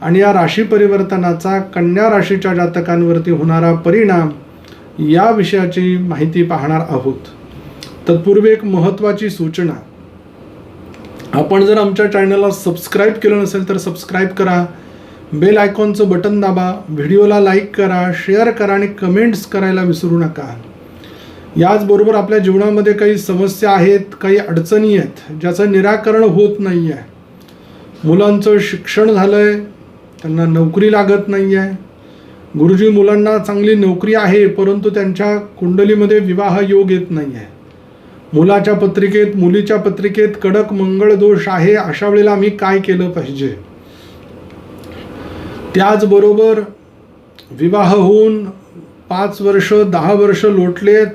आणि या राशी परिवर्तनाचा कन्या राशीच्या जातकांवरती होणारा परिणाम या विषयाची माहिती पाहणार आहोत. तत्पूर्वी एक महत्त्वाची सूचना. आपण जर आमच्या चॅनलला सबस्क्राईब केलं नसेल तर सबस्क्राईब करा. बेल आयकॉनचं बटन दाबा. व्हिडिओला लाईक करा शेअर करा आणि कमेंट्स करायला विसरू नका. याचबरोबर आपल्या जीवनामध्ये काही समस्या आहेत काही अडचणी आहेत ज्याचं निराकरण होत नाही आहे मुलांचं शिक्षण झालं आहे त्यांना नोकरी लागत नाही आहे गुरुजी मुलांना चांगली नोकरी आहे परंतु त्यांच्या कुंडलीमध्ये विवाह योग येत नाही आहे मुलाच्या पत्रिकेत मुलीच्या पत्रिकेत कडक मंगळ दोष आहे अशा वेळेला आम्ही काय केलं पाहिजे? त्याचबरोबर विवाह होऊन पाच वर्ष दहा वर्ष लोटलेत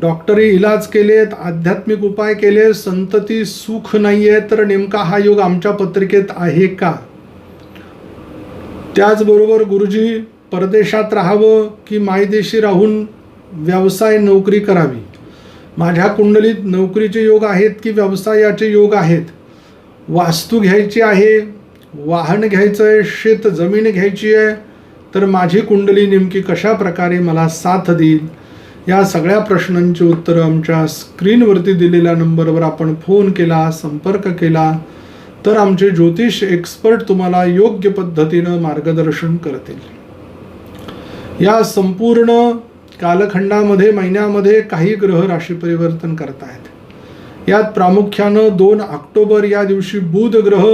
डॉक्टरी इलाज केलेत आध्यात्मिक उपाय केले संतती सुख नाही आहे तर नेमका हा योग आमच्या पत्रिकेत आहे का? त्याचबरोबर गुरुजी परदेशात राहावं की मायदेशी राहून व्यवसाय नोकरी करावी? माझ्या कुंडलीत नोकरीचे योग आहेत की व्यवसायाचे योग आहेत? वास्तू घ्यायची आहे वाहन घ्यायचं आहे शेत जमीन घ्यायची आहे तर माझी कुंडली नेमकी कशा प्रकारे मला साथ देईल? या सगळ्या प्रश्नांची उत्तरं आमच्या स्क्रीनवरती दिलेल्या नंबरवर आपण फोन केला संपर्क केला. तर आमचे ज्योतिष एक्सपर्ट तुम्हाला योग्य पद्धतीनं मार्गदर्शन करतील. या संपूर्ण कालखंडामध्ये महिन्यामध्ये काही ग्रह राशी परिवर्तन करत आहेत यात प्रामुख्यानं दोन ऑक्टोबर या दिवशी बुध ग्रह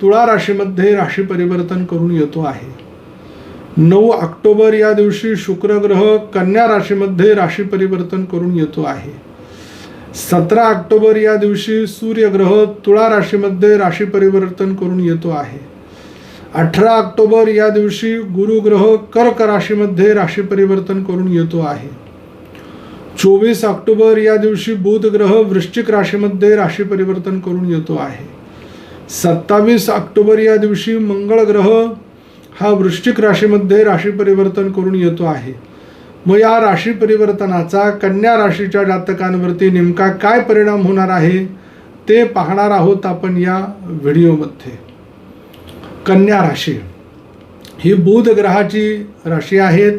तुळा राशीमध्ये राशी परिवर्तन करून येतो आहे. नऊ ऑक्टोबर या दिवशी शुक्र ग्रह कन्या राशीमध्ये राशी परिवर्तन करून येतो आहे. सतरा ऑक्टोबर या दिवशी सूर्यग्रह तुळा राशीमध्ये राशी परिवर्तन करून येतो आहे. अठरा ऑक्टोबर या दिवशी गुरुग्रह कर्क राशीमध्ये राशी परिवर्तन करून येतो आहे. चोवीस ऑक्टोबर या दिवशी बुध ग्रह वृश्चिक राशीमध्ये राशी परिवर्तन करून येतो आहे. सत्तावीस ऑक्टोबर या दिवशी मंगळ ग्रह हा वृश्चिक राशीमध्ये राशी परिवर्तन करून येतो आहे. मग या राशी परिवर्तनाचा कन्या राशीच्या जातकांवरती नेमका काय परिणाम होणार आहे ते पाहणार आहोत आपण या व्हिडिओमध्ये. कन्या राशी. ही बुध ग्रहाची राशी आहेत.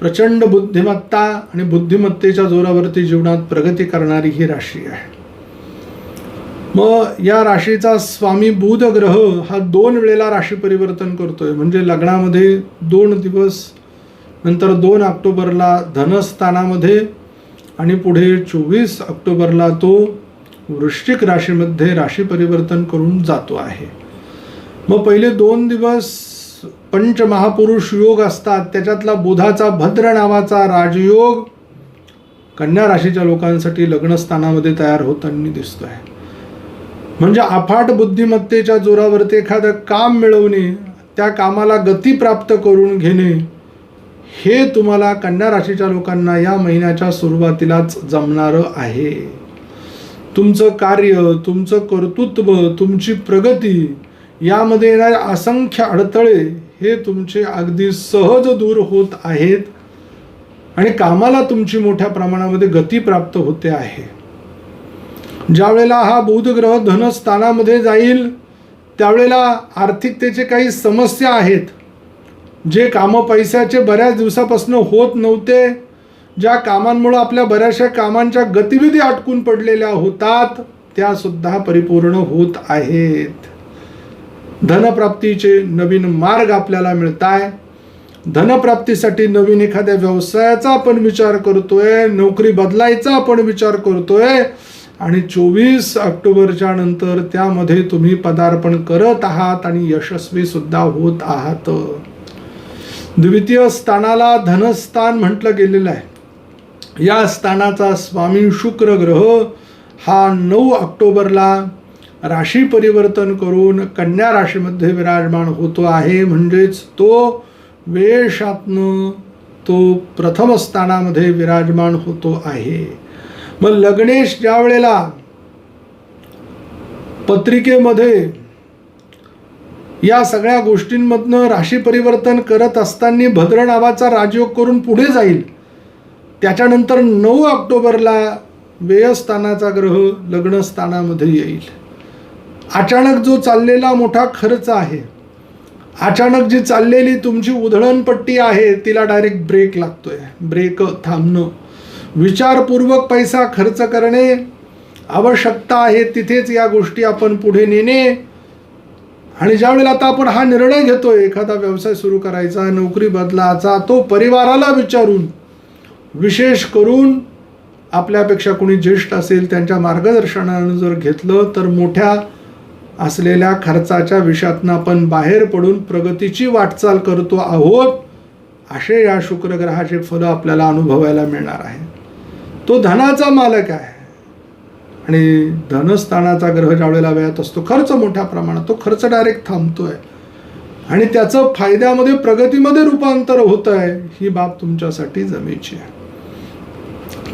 प्रचंड बुद्धिमत्ता आणि बुद्धिमत्तेच्या जोरावरती जीवनात प्रगती करणारी ही राशी आहे. मग या राशीचा स्वामी बुध ग्रह हा दोन वेळेला राशी परिवर्तन करतोय. म्हणजे लग्नामध्ये दोन दिवस नंतर दोन ऑक्टोबरला धनस्थानामध्ये आणि पुढे चोवीस ऑक्टोबरला तो वृश्चिक राशीमध्ये राशी परिवर्तन करून जातो आहे. मग पहिले दोन दिवस पंचमहापुरुष योग असतात. त्याच्यातला बुधाचा भद्र नावाचा राजयोग कन्या राशीच्या लोकांसाठी लग्नस्थानामध्ये तयार होताना दिसतो आहे म्हणजे अफाट बुद्धिमत्तेच्या जोरावरती एखादं काम मिळवणे त्या कामाला गती प्राप्त करून घेणे हे तुम्हाला कन्या राशीच्या लोकांना या महिन्याच्या सुरुवातीलाच जमणारं आहे. तुमचं कार्य तुमचं कर्तृत्व तुमची प्रगती यामध्ये येणारे असंख्य अडथळे हे तुमचे अगदी सहज दूर होत आहेत आणि कामाला तुमची मोठ्या प्रमाणामध्ये गती प्राप्त होते आहे. ज्या वेळेला हा बुध ग्रह धनस्थानामध्ये जाईल त्यावेळेला आर्थिकतेचे काही समस्या आहेत जे कामं पैशाचे बऱ्याच दिवसापासून होत नव्हते ज्या कामांमुळं आपल्या बऱ्याचशा कामांच्या गतिविधी अटकून पडलेल्या होतात त्यासुद्धा परिपूर्ण होत आहेत. धनप्राप्तीचे नवीन मार्ग आपल्याला मिळत आहे धनप्राप्तीसाठी नवीन एखाद्या व्यवसायाचा आपण विचार करतोय नोकरी बदलायचा आपण विचार करतोय आणि चोवीस ऑक्टोबरच्या नंतर त्यामध्ये तुम्ही पदार्पण करत आहात आणि यशस्वी सुद्धा होत आहात. द्वितीय स्थानाला धनस्थान म्हटलं गेलेलं आहे. या स्थानाचा स्वामी शुक्र ग्रह हा नऊ ऑक्टोबरला राशी परिवर्तन करून कन्या राशीमध्ये विराजमान होतो आहे. म्हणजेच तो वेशातनं तो प्रथम स्थानामध्ये विराजमान होतो आहे. मग लग्नेश ज्या वेळेला पत्रिकेमध्ये या सगळ्या गोष्टींमधनं राशी परिवर्तन करत असताना भद्र नावाचा राजयोग करून पुढे जाईल. त्याच्यानंतर नऊ ऑक्टोबरला व्ययस्थानाचा ग्रह लग्नस्थानामध्ये येईल. अचानक जो चाललेला मोठा खर्च आहे अचानक जी चाललेली तुमची उधळणपट्टी आहे तिला डायरेक्ट ब्रेक लागतोय. ब्रेक थांबणं. विचारपूर्वक पैसा खर्च करणे आवश्यकता आहे तिथेच या गोष्टी आपण पुढे नेणे. आणि ज्या वेळेला आता आपण हा निर्णय घेतोय एखादा व्यवसाय सुरू करायचा नोकरी बदलाचा तो परिवाराला विचारून विशेष करून आपल्यापेक्षा कोणी ज्येष्ठ असेल त्यांच्या मार्गदर्शनानं जर घेतलं तर मोठ्या असलेल्या खर्चाच्या विषयातनं आपण बाहेर पडून प्रगतीची वाटचाल करतो आहोत असे या शुक्रग्रहाचे फलं आपल्याला अनुभवायला मिळणार आहे. तो धनाचा मालक आहे. आणि धनस्थानाचा ग्रह ज्यावेळेला व्यायात वेळात असतो खर्च मोठ्या प्रमाणात तो खर्च डायरेक्ट थांबतोय. आणि त्याचं फायद्यामध्ये प्रगतीमध्ये रूपांतर होत आहे ही बाब तुमच्यासाठी जमेची आहे.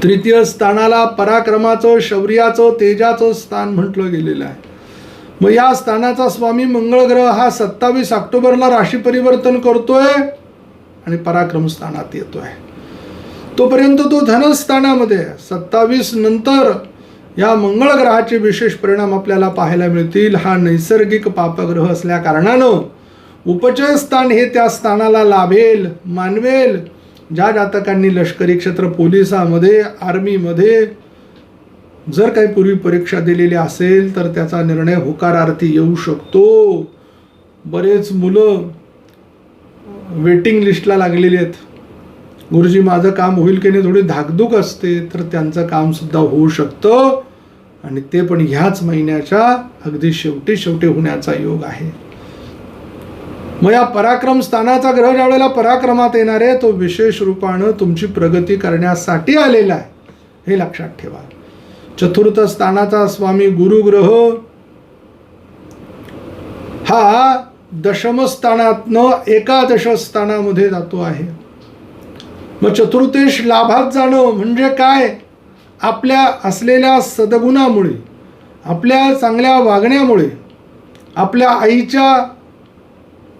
तृतीय स्थानाला पराक्रमाचं शौर्याचं तेजाचं स्थान म्हटलं गेलेलं आहे. मग या स्थानाचा स्वामी मंगळ ग्रह हा सत्तावीस ऑक्टोबरला राशी परिवर्तन करतोय आणि पराक्रम स्थानात येतोय. तोपर्यंत तो धनस्थानामध्ये सत्तावीस नंतर या मंगळ ग्रहाचे विशेष परिणाम आपल्याला पाहायला मिळतील. हा नैसर्गिक पापग्रह असल्या कारणानं उपचय स्थान हे त्या स्थानाला लाभेल मानवेल. ज्या जातकांनी लष्करी क्षेत्र पोलिसामध्ये आर्मीमध्ये जर काही पूर्वी परीक्षा दिलेली असेल तर त्याचा निर्णय होकारार्थी येऊ शकतो. बरेच मुलं वेटिंग लिस्टला लागलेली आहेत. गुरुजी माझं काम होईल की नाही थोडी धाकधूक असते तर त्यांचं कामसुद्धा होऊ शकतं. आणि ते पण ह्याच महिन्याच्या अगदी शेवटी शेवटी होण्याचा योग आहे. मग या पराक्रम स्थानाचा ग्रह ज्या वेळेला पराक्रमात येणार आहे तो विशेष रूपानं तुमची प्रगती करण्यासाठी आलेला आहे. हे लक्षात ठेवा. चतुर्थ स्थानाचा स्वामी गुरुग्रह हा दशमस्थानातनं एकादश स्थानामध्ये जातो आहे. मग चतुर्थेश लाभात जाणं म्हणजे काय? आपल्या असलेल्या सद्गुणामुळे आपल्या चांगल्या वागण्यामुळे आपल्या आईच्या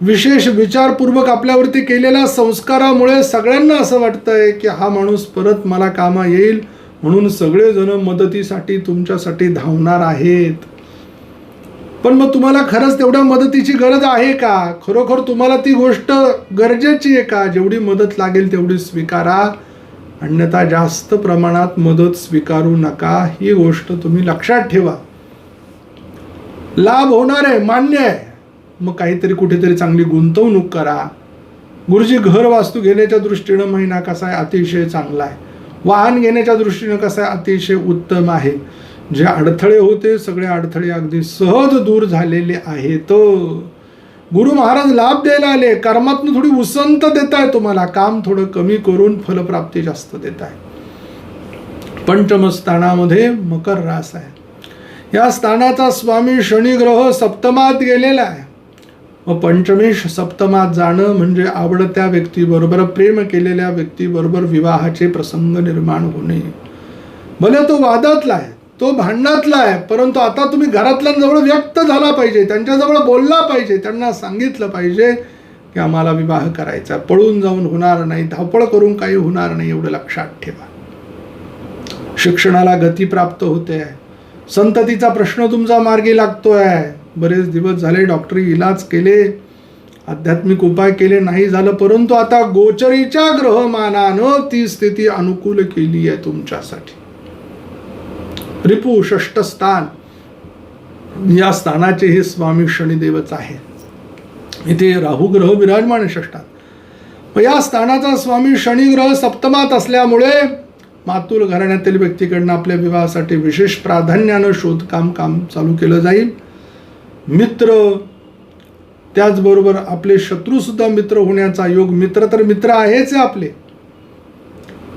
विशेष विचारपूर्वक आपल्यावरती केलेल्या संस्कारामुळे सगळ्यांना असं वाटतंय की हा माणूस परत मला कामा येईल म्हणून सगळेजण मदतीसाठी तुमच्यासाठी धावणार आहेत. पण मग तुम्हाला खरंच तेवढ्या मदतीची गरज आहे का? खरोखर तुम्हाला ती गोष्ट गरजेची आहे का? जेवढी मदत लागेल तेवढी स्वीकारा. अन्यथा जास्त प्रमाणात मदत स्वीकारू नका. ही गोष्ट तुम्ही लक्षात ठेवा. लाभ होणार आहे मान्य आहे. मग काहीतरी कुठेतरी चांगली गुंतवणूक करा. गुरुजी घर वास्तू घेण्याच्या दृष्टीनं महिना कसा आहे? अतिशय चांगला आहे. वाहन घेण्याच्या दृष्टीनं कसं आहे? अतिशय उत्तम आहे. जे अडथळे होते सगळे अडथळे अगदी सहज दूर झालेले आहेत. गुरु महाराज लाभ द्यायला आले. कर्मातून थोडी उसंत देत आहे तुम्हाला. काम थोडं कमी करून फलप्राप्ती जास्त देत आहे पंचम स्थानामध्ये मकर रास आहे. या स्थानाचा स्वामी शनी ग्रह सप्तमात गेलेला आहे. व पंचमेश सप्तमात जाणं म्हणजे आवडत्या व्यक्तीबरोबर प्रेम केलेल्या व्यक्तीबरोबर विवाहाचे प्रसंग निर्माण होणे. भले तो वादातला आहे तो भांडणातला आहे परंतु आता तुम्ही घरातल्यांजवळ व्यक्त झाला पाहिजे त्यांच्याजवळ बोलला पाहिजे त्यांना सांगितलं पाहिजे की आम्हाला विवाह करायचा पळून जाऊन होणार नाही धावपळ करून काही होणार नाही एवढं लक्षात ठेवा. शिक्षणाला गती प्राप्त होते. आहे संततीचा प्रश्न तुमचा मार्गी लागतोय. बरेच दिवस झाले डॉक्टरी इलाज केले आध्यात्मिक उपाय केले नाही झालं परंतु आता गोचरीच्या ग्रहमानानं ती स्थिती अनुकूल केली आहे तुमच्यासाठी. रिपू षष्ठ स्थान या स्थानाचे हे स्वामी शनिदेवच आहे इथे राहू ग्रह विराजमान आहे षष्ठात. या स्थानाचा स्वामी शनिग्रह सप्तमात असल्यामुळे मातुल घराण्यातील व्यक्तीकडनं आपल्या विवाहासाठी विशेष प्राधान्यानं शोधकाम काम चालू केलं जाईल. मित्र त्याचबरोबर आपले शत्रूसुद्धा मित्र होण्याचा योग मित्र तर मित्र आहेच आहे आपले.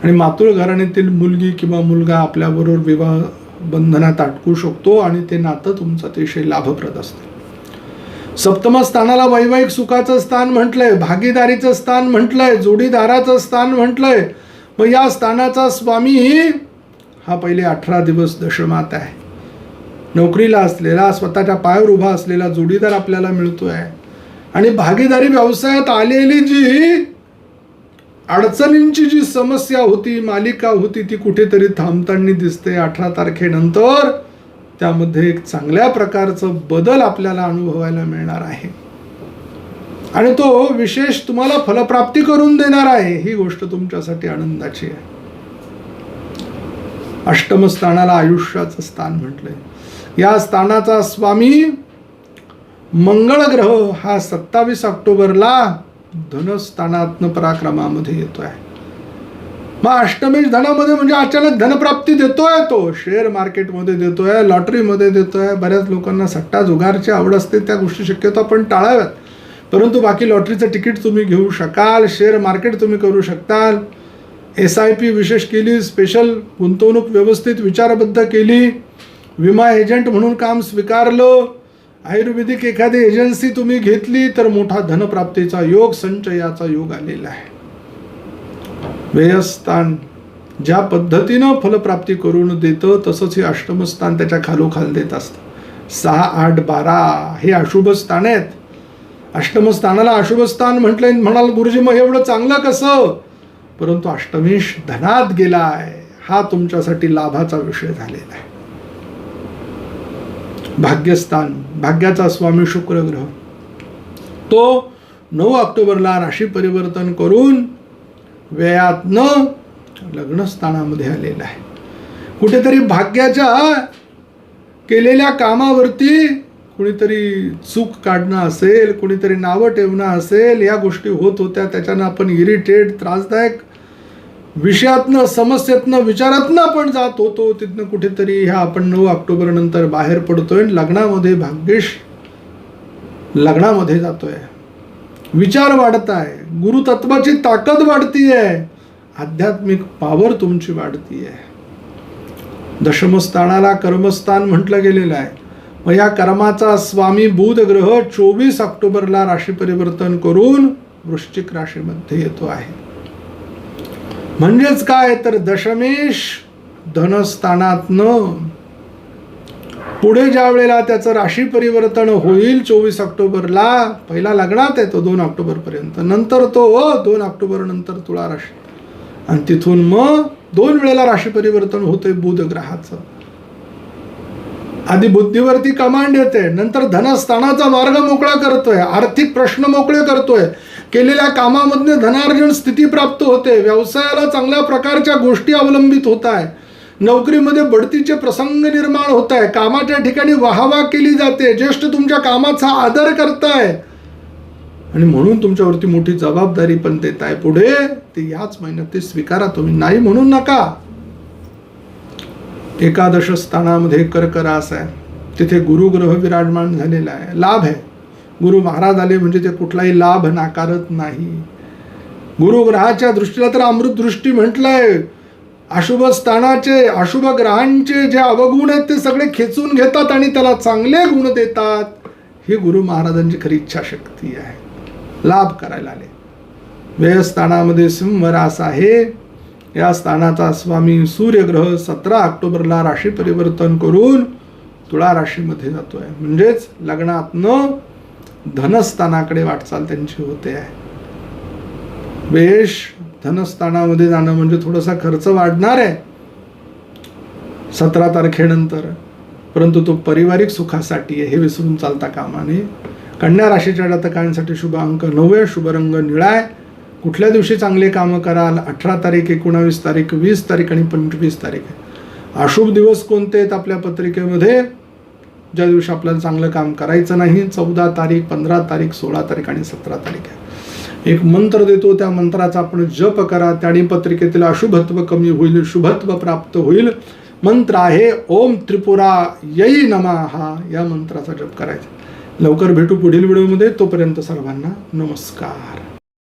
आणि मातुळ घराण्यातील मुलगी किंवा मुलगा आपल्याबरोबर विवाह बंधनात अटकू शकतो आणि ते नातं तुमचं अतिशय लाभप्रद असतं. सप्तम स्थानाला वैवाहिक सुखाचं स्थान म्हटलंय भागीदारीचं स्थान म्हटलंय जोडीदाराचं स्थान म्हटलंय. मग या स्थानाचा स्वामीही हा पहिले अठरा दिवस दशमात आहे. नोकरीला असलेला स्वतःच्या पायावर उभा असलेला जोडीदार आपल्याला मिळतोय. आणि भागीदारी व्यवसायात आलेली जी अडचणींची जी समस्या होती मालिका होती ती कुठेतरी थांबताना दिसते. अठरा तारखेनंतर त्यामध्ये एक चांगल्या प्रकारचं बदल आपल्याला अनुभवायला मिळणार आहे. आणि तो विशेष तुम्हाला फलप्राप्ती करून देणार आहे ही गोष्ट तुमच्यासाठी आनंदाची आहे. अष्टम स्थानाला आयुष्याचं स्थान म्हटलंय. या स्थानाचा स्वामी मंगळ ग्रह हा सत्तावीस ऑक्टोबरला धनस्थानात्न पराक्रमामध्ये येतो आहे मग अष्टमेश धनामध्ये म्हणजे अचानक धनप्राप्ती देतोय तो. शेअर मार्केटमध्ये देतोय लॉटरीमध्ये देतोय. बऱ्याच लोकांना सट्टा जुगारची आवड असते त्या गोष्टी शक्यतो आपण टाळाव्यात. परंतु बाकी लॉटरीचं तिकीट तुम्ही घेऊ शकाल शेअर मार्केट तुम्ही करू शकताल. एस आय पी विशेष केली स्पेशल गुंतवणूक व्यवस्थित विचारबद्ध केली. विमा एजंट म्हणून काम स्वीकारलं. आयुर्वेदिक एखादी एजन्सी तुम्ही घेतली तर मोठा धनप्राप्तीचा योग संचयाचा योग आलेला आहे. व्ययस्थान ज्या पद्धतीनं फलप्राप्ती करून देतं तसंच हे अष्टमस्थान त्याच्या खालोखाल देत असतं. सहा आठ बारा हे अशुभ स्थान आहेत. अष्टमस्थानाला अशुभ स्थान म्हटलंय म्हणाल गुरुजी मग एवढं चांगलं कसं? परंतु अष्टमेश धनात गेलाय. हा तुमच्यासाठी लाभाचा विषय झालेला आहे. भाग्यस्थान भाग्याचा स्वामी शुक्रग्रह. तो नऊ ऑक्टोबरला राशी परिवर्तन करून व्ययातनं लग्नस्थानामध्ये आलेला आहे. कुठेतरी भाग्याच्या केलेल्या कामावरती कुणीतरी चूक काढणं असेल कुणीतरी नावं ठेवणं असेल या गोष्टी होत होत्या त्याच्यानं आपण इरिटेट त्रासदायक विषयातनं समस्येतनं विचारातनं आपण जात होतो तिथनं कुठेतरी ह्या आपण नऊ ऑक्टोबर नंतर बाहेर पडतोय लग्नामध्ये भाग्येश लग्नामध्ये जातोय. विचार वाढत आहे. गुरुतत्वाची ताकद वाढती आहे आध्यात्मिक पावर तुमची वाढती आहे दशमस्थानाला कर्मस्थान म्हटलं गेलेलं आहे. मग या कर्माचा स्वामी बुध ग्रह चोवीस ऑक्टोबरला राशी परिवर्तन करून वृश्चिक राशीमध्ये येतो आहे. म्हणजेच काय तर दशमेश धनस्थानातनं पुढे ज्या वेळेला त्याचं राशी परिवर्तन होईल चोवीस ऑक्टोबरला पहिला लग्नात येतो दोन ऑक्टोबर पर्यंत. नंतर तो दोन ऑक्टोबर नंतर तुळा राशी. आणि तिथून मग दोन वेळेला राशी परिवर्तन होतंय बुध ग्रहाचं. आधी बुद्धीवरती कमांड येते नंतर धनस्थानाचा मार्ग मोकळा करतोय आर्थिक प्रश्न मोकळे करतोय. केलेल्या कामामधने धनार्जन स्थिती प्राप्त होते व्यवसायाला चांगल्या प्रकारच्या गोष्टी अवलंबित होत आहे नोकरीमध्ये बढतीचे प्रसंग निर्माण होत आहे कामाच्या ठिकाणी वाहवा केली जाते ज्येष्ठ तुमच्या कामाचा आदर करताय. आणि म्हणून तुमच्यावरती मोठी जबाबदारी पण देत आहे पुढे ते याच महिन्यात ते स्वीकारा तुम्ही. नाही म्हणून नका. एकादश स्थानामध्ये कर्क रास आहे. तिथे गुरुग्रह विराजमान झालेला आहे. लाभ आहे. गुरु महाराज आले म्हणजे ते कुठलाही लाभ नाकारत नाही. गुरुग्रहाच्या दृष्टीला तर अमृत दृष्टी म्हटलंय. अशुभ स्थानाचे अशुभ ग्रहांचे जे अवगुण आहेत ते सगळे खेचून घेतात आणि त्याला चांगले गुण देतात. ही गुरु महाराजांची खरी इच्छाशक्ती आहे. लाभ करायला आले. व्ययस्थानामध्ये सिंहरास आहे. या स्थानाचा स्वामी सूर्यग्रह सतरा ऑक्टोबरला राशी परिवर्तन करून तुळा राशीमध्ये जातोय. म्हणजेच लग्नातनं धनस्थानाकडे वाटचाल त्यांची होते आहे. वेश धनस्थानामध्ये जाणं म्हणजे थोडासा खर्च वाढणार आहे. सतरा तारखेनंतर. परंतु तो पारिवारिक सुखासाठी आहे हे विसरून चालता कामाने कन्या राशीच्या जातकांसाठी शुभ अंक नववे शुभ रंग निळा आहे. कुठल्या दिवशी चांगले कामं कराल? अठरा तारीख एकोणावीस तारीख वीस तारीख आणि पंचवीस तारीख. आहे अशुभ दिवस कोणते आहेत आपल्या पत्रिकेमध्ये? ज्या दिवशी आपल्याला चांगलं काम करायचं नाही चौदा तारीख पंधरा तारीख सोळा तारीख आणि सतरा तारीख आहे. एक मंत्र देतो त्या मंत्राचा आपण जप करा. त्याने पत्रिकेतील अशुभत्व कमी होईल शुभत्व प्राप्त होईल. मंत्र आहे ओम त्रिपुरा यई नमा. हा या मंत्राचा जप करायचा. लवकर भेटू पुढील व्हिडिओमध्ये. तोपर्यंत सर्वांना नमस्कार.